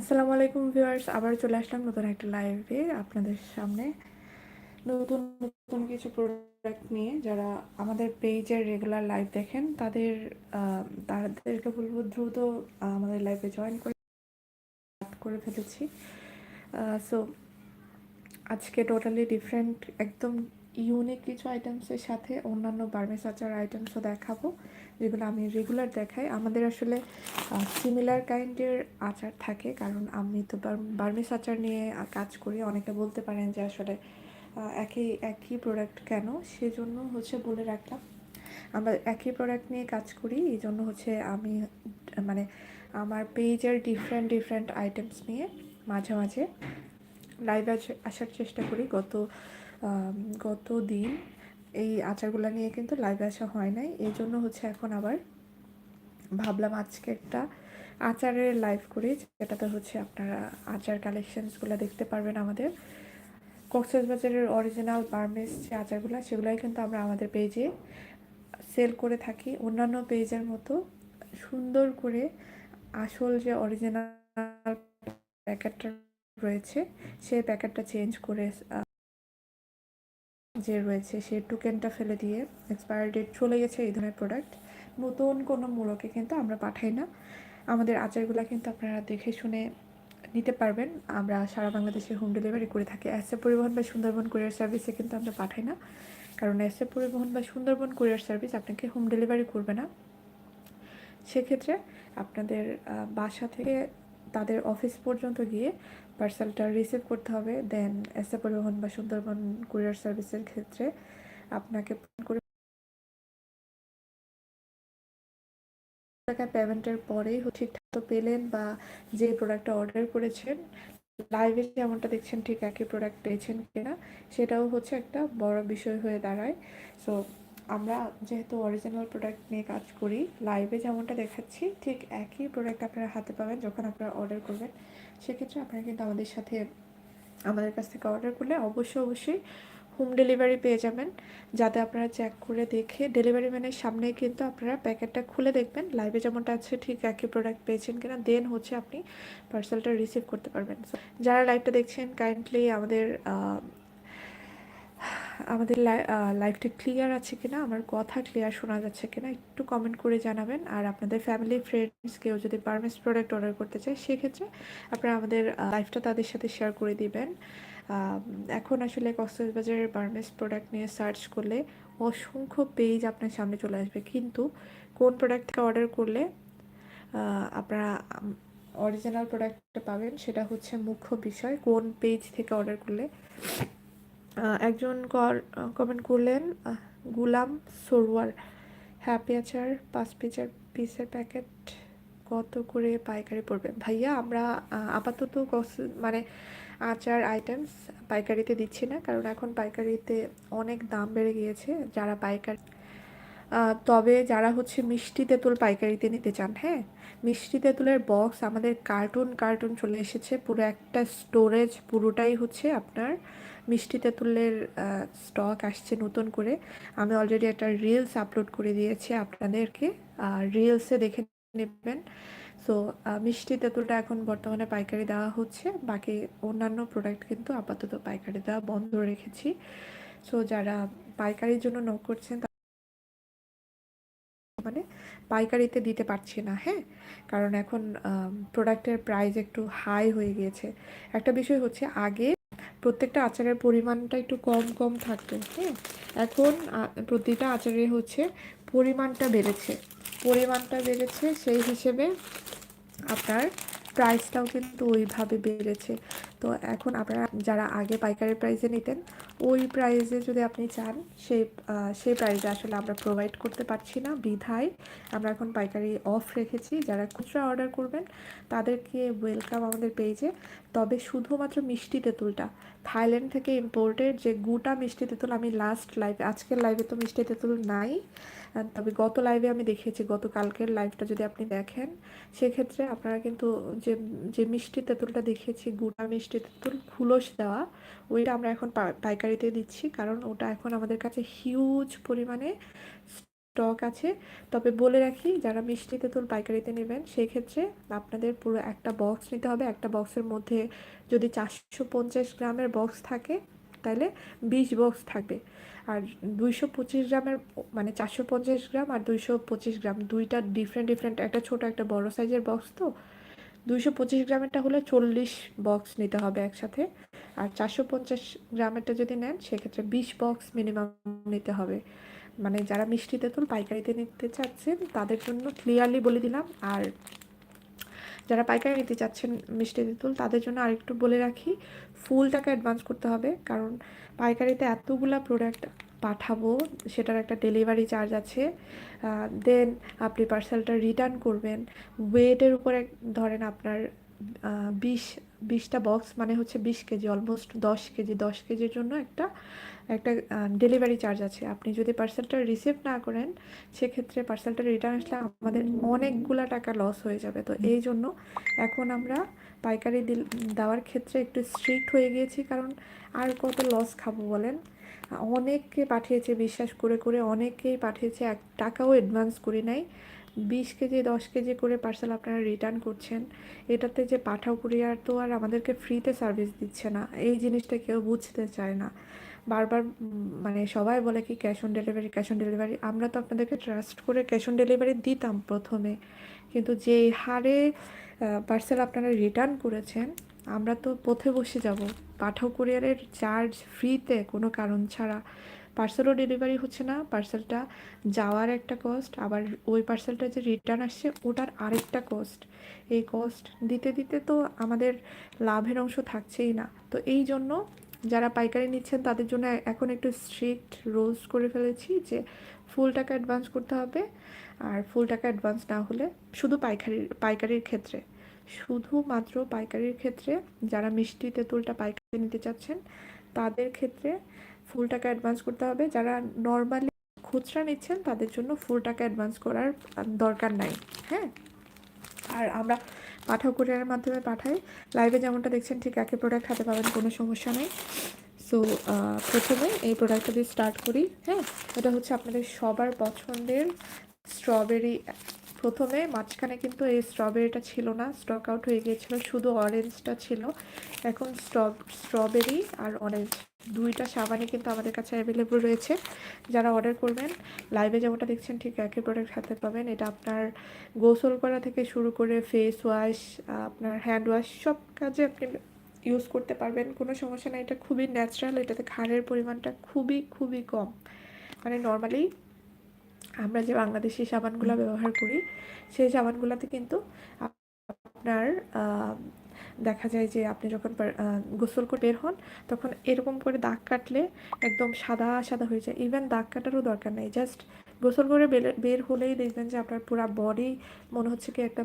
আসসালামু আলাইকুম ভিউয়ার্স, আবার চলে আসলাম নতুন একটা লাইভে আপনাদের সামনে। নতুন নতুন কিছু প্রোডাক্ট নিয়ে যারা আমাদের পেজের রেগুলার লাইভ দেখেন, তাদের তাদেরকে বলব দ্রুত আমাদের লাইভে জয়েন করে করে ফেলেছি। সো আজকে টোটালি ডিফারেন্ট একদম ইউনিক কিছু আইটেমসের সাথে অন্যান্য বার্মিস আচার আইটেমসও দেখাবো। যেগুলো আমি রেগুলার দেখাই, আমাদের আসলে সিমিলার কাইন্ডের আচার থাকে। কারণ আমি তো বার- বার্মিস আচার নিয়ে কাজ করি। অনেকে বলতে পারেন যে আসলে একই একই প্রোডাক্ট কেন? সেজন্য হচ্ছে বলে রাখলাম। আমরা একই প্রোডাক্ট নিয়ে কাজ করি। এই জন্য হচ্ছে আমি মানে আমার পেজের ডিফারেন্ট ডিফারেন্ট আইটেমস নিয়ে মাঝে মাঝে লাইভে আসার চেষ্টা করি। গত গত দিন এই আচারগুলো নিয়ে কিন্তু লাইভে আসা হয় নাই। এই জন্য হচ্ছে এখন আবার ভাবলাম আজকে একটা আচারের লাইভ করি, যেটাতে হচ্ছে আপনারা আচার কালেকশনসগুলো দেখতে পারবেন আমাদের। কক্সবাজারের অরিজিনাল বার্মেস যে আচারগুলো, সেগুলোই কিন্তু আমরা আমাদের পেজে সেল করে থাকি। অন্যান্য পেজের মতো সুন্দর করে আসল যে অরিজিনাল প্যাকেটটা রয়েছে, সেই প্যাকেটটা চেঞ্জ করে যে রয়েছে সে টোকেনটা ফেলে দিয়ে এক্সপায়ার ডেট চলে গেছে, এই ধরনের প্রোডাক্ট নতুন কোনো মূলকে কিন্তু আমরা পাঠাই না। আমাদের আচারগুলো কিন্তু আপনারা দেখে শুনে নিতে পারবেন। আমরা সারা বাংলাদেশে হোম ডেলিভারি করে থাকি। এসএ পরিবহন বা সুন্দরবন কুরিয়ার সার্ভিসে কিন্তু আমরা পাঠাই না। কারণ এসএ পরিবহন বা সুন্দরবন কুরিয়ার সার্ভিস আপনাকে হোম ডেলিভারি করবে না। সেক্ষেত্রে আপনাদের বাসা থেকে তাদের অফিস পর্যন্ত গিয়ে পার্সেলটা রিসিভ করতে হবে দেন এসএ পরিবহন বা সুন্দরবন কুরিয়ার সার্ভিসের ক্ষেত্রে আপনাকে করে টাকা পেমেন্টের পরেই ঠিকঠাক তো পেলেন বা যে প্রোডাক্টটা অর্ডার করেছেন লাইভে যেমনটা দেখছেন ঠিক একই প্রোডাক্ট পেয়েছেন কিনা, সেটাও হচ্ছে একটা বড় বিষয় হয়ে দাঁড়ায়। সো আমরা যেহেতু অরিজিনাল প্রোডাক্ট নিয়ে কাজ করি লাইভে যেমনটা দেখাচ্ছি, ঠিক একই প্রোডাক্ট আপনারা হাতে পাবেন যখন আপনারা অর্ডার করবেন। সেক্ষেত্রে আপনারা কিন্তু আমাদের সাথে, আমাদের কাছ থেকে অর্ডার করলে অবশ্যই অবশ্যই হোম ডেলিভারি পেয়ে যাবেন। যাতে আপনারা চেক করে দেখে ডেলিভারি ম্যানের সামনেই কিন্তু আপনারা প্যাকেটটা খুলে দেখবেন। লাইভে যেমনটা আছে, ঠিক একই প্রোডাক্ট পেয়েছেন কিনা দেন হচ্ছে আপনি পার্সেলটা রিসিভ করতে পারবেন। যারা লাইভটা দেখছেন কাইন্ডলি আমাদের আমাদের লাইফটা ক্লিয়ার আছে কিনা, আমার কথা ক্লিয়ার শোনা যাচ্ছে কিনা, একটু কমেন্ট করে জানাবেন। আর আপনাদের ফ্যামিলি ফ্রেন্ডস কেউ যদি পারমেস প্রোডাক্ট অর্ডার করতে চায়, সেক্ষেত্রে আপনারা আমাদের লাইফটা তাদের সাথে শেয়ার করে দিবেন। এখন আসলে কক্সবাজারের বার্মেস প্রোডাক্ট নিয়ে সার্চ করলে অসংখ্য পেজ আপনার সামনে চলে আসবে। কিন্তু কোন প্রোডাক্ট থেকে অর্ডার করলে আপনারা অরিজিনাল প্রোডাক্টটা পাবেন, সেটা হচ্ছে মুখ্য বিষয়, কোন পেজ থেকে অর্ডার করলে একজন কমেন্ট করলেন গুলাম সরওয়ার হ্যাপি আচার পাঁচ পিসের পিসের প্যাকেট কত করে পাইকারি পড়বে? ভাইয়া, আমরা আপাতত মানে আচার আইটেমস পাইকারিতে দিচ্ছি না, কারণ এখন পাইকারিতে অনেক দাম বেড়ে গিয়েছে, যারা পাইকারি তবে যারা হচ্ছে মিষ্টি তেঁতুল পাইকারিতে নিতে চান হ্যাঁ? মিষ্টি তেঁতুলের বক্স আমাদের কার্টুন কার্টুন চলে এসেছে, পুরো একটা স্টোরেজ পুরোটাই হচ্ছে আপনার মিষ্টি তেঁতুলের স্টক আসছে নতুন করে। আমি অলরেডি একটা রিলস আপলোড করে দিয়েছি আপনাদেরকে। রিলসে দেখে নেবেন। সো মিষ্টি তেঁতুলটা এখন বর্তমানে পাইকারি দেওয়া হচ্ছে। বাকি অন্যান্য প্রোডাক্ট কিন্তু আপাতত পাইকারি দেওয়া বন্ধ রেখেছি। সো যারা পাইকারির জন্য নক করছেন মানে পাইকারিতে দিতে পারছি না হ্যাঁ? কারণ এখন প্রোডাক্টের প্রাইস একটু হাই হয়ে গিয়েছে। একটা বিষয় হচ্ছে, আগে প্রত্যেকটা আচারের পরিমাণটা একটু কম কম থাকতো হ্যাঁ? এখন প্রতিটা আচারে হচ্ছে পরিমাণটা বেড়েছে। পরিমাণটা বেড়েছে, সেই হিসেবে আপনার প্রাইসটাও কিন্তু ওইভাবে বেড়েছে। তো এখন আপনারা যারা আগে পাইকারি প্রাইসে নিতেন, ওই প্রাইসে যদি আপনি চান, সেই সেই প্রাইসে আসলে আমরা প্রোভাইড করতে পারছি না, বিধায় আমরা এখন পাইকারি অফ রেখেছি। যারা খুচরা অর্ডার করবেন, তাদেরকে ওয়েলকাম আমাদের পেজে তবে শুধুমাত্র মিষ্টি তেঁতুলটা, থাইল্যান্ড থেকে ইম্পোর্টেড যে গুটা মিষ্টি তেঁতুল, আমি লাস্ট লাইভে আজকের লাইভে তো মিষ্টি তেঁতুল নাই। তবে গত লাইভে আমি দেখিয়েছি গত কালকের লাইভটা যদি আপনি দেখেন, সেক্ষেত্রে আপনারা কিন্তু যে যে মিষ্টি তেঁতুলটা দেখিয়েছি গুড়া মিষ্টি তেঁতুল খুলস দেওয়া, ওইটা আমরা এখন পাইকারিতে দিচ্ছি। কারণ ওটা এখন আমাদের কাছে হিউজ পরিমাণে স্টক আছে। তবে বলে রাখি, যারা মিষ্টি তেঁতুল পাইকারিতে নেবেন সেই ক্ষেত্রে আপনাদের পুরো একটা বক্স নিতে হবে। একটা বক্সের মধ্যে যদি চারশো পঞ্চাশ গ্রামের বক্স থাকে, তাহলে বিশ বক্স থাকবে। আর দুইশো পঁচিশ গ্রামের মানে চারশো পঞ্চাশ গ্রাম আর দুইশো পঁচিশ গ্রাম, দুইটা ডিফারেন্ট ডিফারেন্ট একটা ছোট একটা বড় সাইজের বক্স তো। দুইশো পঁচিশ গ্রামেরটা হলে চল্লিশ বক্স নিতে হবে একসাথে। আর চারশো পঞ্চাশ গ্রামেরটা যদি নেন, সেক্ষেত্রে বিশ বক্স মিনিমাম নিতে হবে। মানে যারা মিষ্টি তেঁতুল পাইকারিতে নিতে চাচ্ছেন, তাদের জন্য ক্লিয়ারলি বলে দিলাম। আর যারা পাইকারি নিতে চাচ্ছেন মিষ্টি তেঁতুল, তাদের জন্য আরেকটু বলে রাখি ফুল টাকা অ্যাডভান্স করতে হবে। কারণ পাইকারিতে এতগুলা প্রোডাক্ট পাঠাবো সেটার একটা ডেলিভারি চার্জ আছে। দেন আপনি পার্সেলটা রিটার্ন করবেন। ওয়েটের উপরে ধরেন আপনার বিশ বিশটা বক্স মানে হচ্ছে বিশ কেজি অলমোস্ট দশ কেজি। দশ কেজির জন্য একটা একটা ডেলিভারি চার্জ আছে। আপনি যদি পার্সেলটা রিসিভ না করেন সেক্ষেত্রে পার্সেলটা রিটার্ন আসলে আমাদের অনেকগুলা টাকা লস হয়ে যাবে। তো এই জন্য এখন আমরা পাইকারি দিল, দেওয়ার ক্ষেত্রে একটু স্ট্রিক্ট হয়ে গিয়েছি, কারণ আর কত লস খাব বলেন? অনেককে পাঠিয়েছে বিশ্বাস করে করে অনেকেই পাঠিয়েছে, এক টাকাও অ্যাডভান্স করি নাই। বিশ কেজি, দশ কেজি করে পার্সেল আপনারা রিটার্ন করছেন। এটাতে যে পাঠাও কুরিয়ার তো আর আমাদেরকে ফ্রিতে সার্ভিস দিচ্ছে না, এই জিনিসটা কেউ বুঝতে চায় না। বারবার মানে সবাই বলে কি cash on delivery cash on delivery আমরা তো আপনাদেরকে ট্রাস্ট করে ক্যাশ অন ডেলিভারি দিতাম প্রথমে। কিন্তু যে হারে পার্সেল আপনারা রিটার্ন করেছেন, আমরা তো পথে বসে যাব। পাঠাও কুরিয়ারের চার্জ ফ্রিতে কোনো কারণ ছাড়া। পার্সেলও ডেলিভারি হচ্ছে না পার্সেলটা যাওয়ার একটা কস্ট আবার ওই পার্সেলটা যে রিটার্ন আসছে, ওটার আরেকটা কস্ট এই কস্ট দিতে দিতে তো আমাদের লাভের অংশ থাকছেই না। তো এই জন্য যারা পাইকারি নিচ্ছেন, তাদের জন্য এখন একটু স্ট্রিক্ট রুলস করে ফেলেছি যে ফুল টাকা অ্যাডভান্স করতে হবে। আর ফুল টাকা অ্যাডভান্স না হলে শুধু পাইকারির পাইকারির ক্ষেত্রে, শুধুমাত্র পাইকারির ক্ষেত্রে যারা মিষ্টি তেঁতুলটা পাইকারি নিতে চাচ্ছেন, তাদের ক্ষেত্রে ফুল টাকা অ্যাডভান্স করতে হবে। যারা নর্মালি খুচরা নিচ্ছেন, তাদের জন্য ফুল টাকা অ্যাডভান্স করার দরকার নাই। হ্যাঁ? আর আমরা পাঠাও কুরিয়ারের মাধ্যমে পাঠাই। লাইভে যেমনটা দেখছেন, ঠিক একই প্রোডাক্ট হাতে পাবেন, কোনো সমস্যা নেই। সো প্রথমে এই প্রোডাক্টটা দিয়ে স্টার্ট করি হ্যাঁ? এটা হচ্ছে আপনাদের সবার পছন্দের স্ট্রবেরি প্রথমে মাঝখানে কিন্তু এই স্ট্রবেরিটা ছিল না স্টক আউট হয়ে গিয়েছিল, শুধু অরেঞ্জটা ছিল। এখন স্ট্রবেরি আর অরেঞ্জ দুইটা সাবানই কিন্তু আমাদের কাছে অ্যাভেলেবল রয়েছে। যারা অর্ডার করবেন লাইভে যেমনটা দেখছেন, ঠিক একই প্রোডাক্ট হাতে পাবেন। এটা আপনার গোসল করা থেকে শুরু করে ফেস ওয়াশ আপনার হ্যান্ড ওয়াশ সব কাজে আপনি ইউজ করতে পারবেন, কোনো সমস্যা নেই। এটা খুবই ন্যাচারাল এটাতে খারের পরিমাণটা খুবই খুবই কম। মানে নর্মালি আমরা যে বাংলাদেশি সাবানগুলো ব্যবহার করি, সেই সাবানগুলোতে কিন্তু আপনার দেখা যায় যে আপনি যখন গোসল করে বের হন, তখন এরকম করে দাগ কাটলে একদম সাদা সাদা হয়ে যায়। ইভেন দাগ কাটারও দরকার নেই। জাস্ট গোসল করে বের হলেই দেখবেন যে আপনার পুরো বডি মনে হচ্ছে কি একটা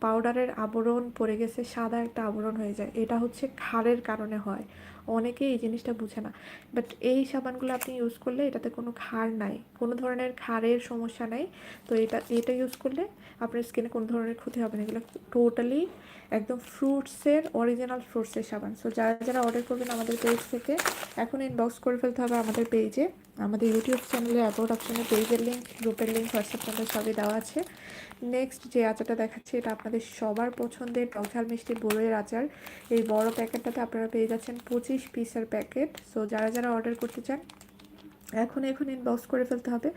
পাউডারের আবরণ পড়ে গেছে সাদা একটা আবরণ হয়ে যায়। এটা হচ্ছে খারের কারণে হয়। অনেকে এই জিনিসটা বুঝে না। বাট এই সাবানগুলো আপনি ইউজ করলে এটাতে কোনো খার নাই। কোনো ধরনের খারের সমস্যা নাই। তো এটা এটা ইউজ করলে আপনার স্কিনে কোনো ধরনের ক্ষতি হবে না। এগুলো টোটালি একদম ফ্রুটসের অরিজিনাল ফ্রুটসের সাবান। সো যারা যারা অর্ডার করবেন আমাদের পেজ থেকে, এখন ইনবক্স করে ফেলতে হবে আমাদের পেজে আমাদের ইউটিউব চ্যানেলে অ্যাবাউট অপশনে পেজের লিঙ্ক গ্রুপের লিঙ্ক হোয়াটসঅ্যাপ নাম্বার সবই দেওয়া আছে। নেক্সট যে আচারটা দেখাচ্ছি, এটা আপনাদের সবার পছন্দের টকঝাল মিষ্টি বড়ইয়ের আচার। এই বড় প্যাকেটটাতে আপনারা পেয়ে যাচ্ছেন পঁচিশ পিসের প্যাকেট সো যারা যারা অর্ডার করতে চান, এখন এখন ইনবক্স করে ফেলতে হবে।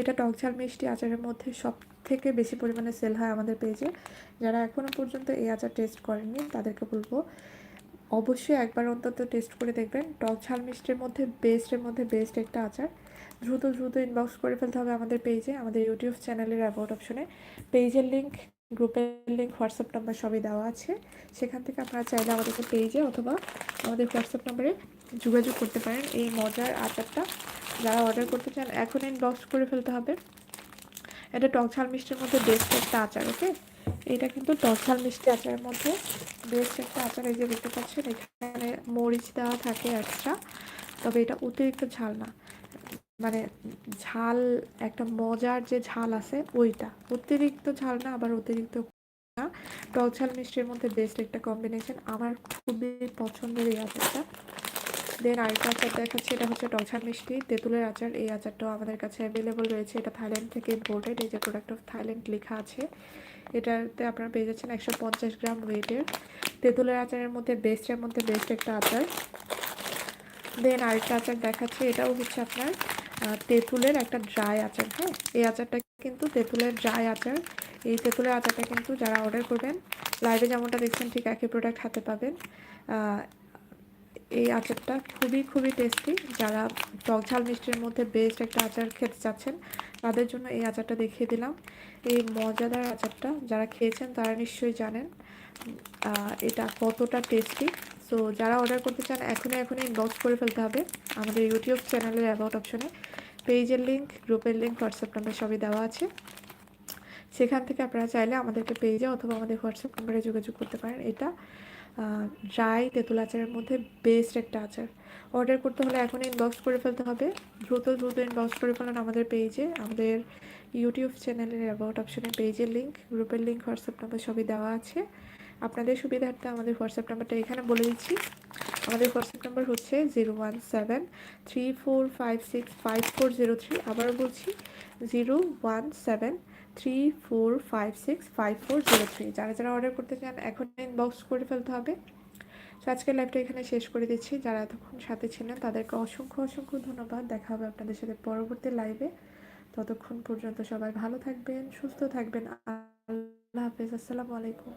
এটা টকঝাল মিষ্টি আচারের মধ্যে সব থেকে বেশি পরিমাণে সেল হয় আমাদের পেজে। যারা এখনও পর্যন্ত এই আচার টেস্ট করেননি, তাদেরকে বলব, অবশ্যই একবার অন্তত টেস্ট করে দেখবেন। টক ঝাল মিষ্টির মধ্যে বেস্টের মধ্যে বেস্ট একটা আচার। দ্রুত দ্রুত ইনবক্স করে ফেলতে হবে আমাদের পেজে, আমাদের ইউটিউব চ্যানেলের অ্যাবাউট অপশনে পেজের লিঙ্ক গ্রুপের লিঙ্ক হোয়াটসঅ্যাপ নাম্বার সবই দেওয়া আছে। সেখান থেকে আপনারা চাইলে আমাদেরকে পেজে অথবা আমাদের হোয়াটসঅ্যাপ নাম্বারে যোগাযোগ করতে পারেন। এই মজার আচারটা যারা অর্ডার করতে চান, এখন ইনবক্স করে ফেলতে হবে। এটা টক ঝাল মিষ্টির মধ্যে বেস্ট একটা আচার ওকে এটা কিন্তু টক ঝাল মিষ্টি আচারের মধ্যে বেস্ট একটা আচার। এই যে দেখতে পাচ্ছেন, এখানে মরিচ দেওয়া থাকে একটা, তবে এটা অতিরিক্ত ঝাল না। মানে ঝাল, একটা মজার যে ঝাল আছে ওইটা। অতিরিক্ত ঝাল না, আবার অতিরিক্ত না। টক ঝাল মিষ্টির মধ্যে বেস্ট একটা কম্বিনেশন আমার খুবই পছন্দের এই আচারটা। দেন আরেকটা আচার দেখাচ্ছি, এটা হচ্ছে টকঝাল মিষ্টি। তেঁতুলের আচার, এই আচারটাও আমাদের কাছে অ্যাভেলেবল রয়েছে। এটা থাইল্যান্ড থেকে ইম্পোর্টেড এই যে প্রোডাক্ট অফ থাইল্যান্ড লেখা আছে। এটাতে আপনারা পেয়ে যাচ্ছেন একশো পঞ্চাশ গ্রাম ওয়েটের তেঁতুলের আচারের মধ্যে বেস্টের মধ্যে বেস্ট একটা আচার। দেন আরেকটা আচার দেখাচ্ছে, এটাও হচ্ছে আপনার তেঁতুলের একটা ড্রাই আচার হ্যাঁ? এই আচারটা কিন্তু তেঁতুলের ড্রাই আচার। এই তেঁতুলের আচারটা কিন্তু যারা অর্ডার করবেন লাইভে যেমনটা দেখছেন, ঠিক একই প্রোডাক্ট হাতে পাবেন। এই আচারটা খুবই খুবই টেস্টি যারা টক ঝাল মিষ্টির মধ্যে বেস্ট একটা আচার খেতে চাচ্ছেন, তাদের জন্য এই আচারটা দেখিয়ে দিলাম। এই মজাদার আচারটা যারা খেয়েছেন, তারা নিশ্চয়ই জানেন এটা কতটা টেস্টি সো যারা অর্ডার করতে চান, এখনই এখনই ইনবক্স করে ফেলতে হবে আমাদের ইউটিউব চ্যানেলের অ্যাবাউট অপশনে পেজের লিঙ্ক গ্রুপের লিঙ্ক হোয়াটসঅ্যাপ নাম্বার সবই দেওয়া আছে। সেখান থেকে আপনারা চাইলে আমাদেরকে পেজে অথবা আমাদের হোয়াটসঅ্যাপ নাম্বারে যোগাযোগ করতে পারেন। এটা ড্রাই তেঁতুল আচারের মধ্যে বেস্ট একটা আচার। অর্ডার করতে হলে এখন ইনবক্স করে ফেলতে হবে। দ্রুত দ্রুত ইনবক্স করে ফেলুন আমাদের পেজে আমাদের ইউটিউব চ্যানেলের অ্যাবাউট অপশনে পেজের লিঙ্ক গ্রুপের লিঙ্ক হোয়াটসঅ্যাপ নাম্বার সবই দেওয়া আছে। আপনাদের সুবিধার্থে আমাদের হোয়াটসঅ্যাপ নাম্বারটা এখানে বলে দিচ্ছি। আমাদের হোয়াটসঅ্যাপ নাম্বার হচ্ছে zero one seven three four five six five four zero three. আবারও বলছি, zero one seven three four five six five four zero three. যারা যারা অর্ডার করতে চান এখন ইনবক্স করে ফেলতে হবে। তো আজকের লাইভটা এখানে শেষ করে দিচ্ছি। যারা এতক্ষণ সাথে ছিলেন, তাদেরকে অসংখ্য অসংখ্য ধন্যবাদ। দেখা হবে আপনাদের সাথে পরবর্তী লাইভে ততক্ষণ পর্যন্ত সবাই ভালো থাকবেন, সুস্থ থাকবেন। আল্লাহ হাফেজ। আসসালামু আলাইকুম।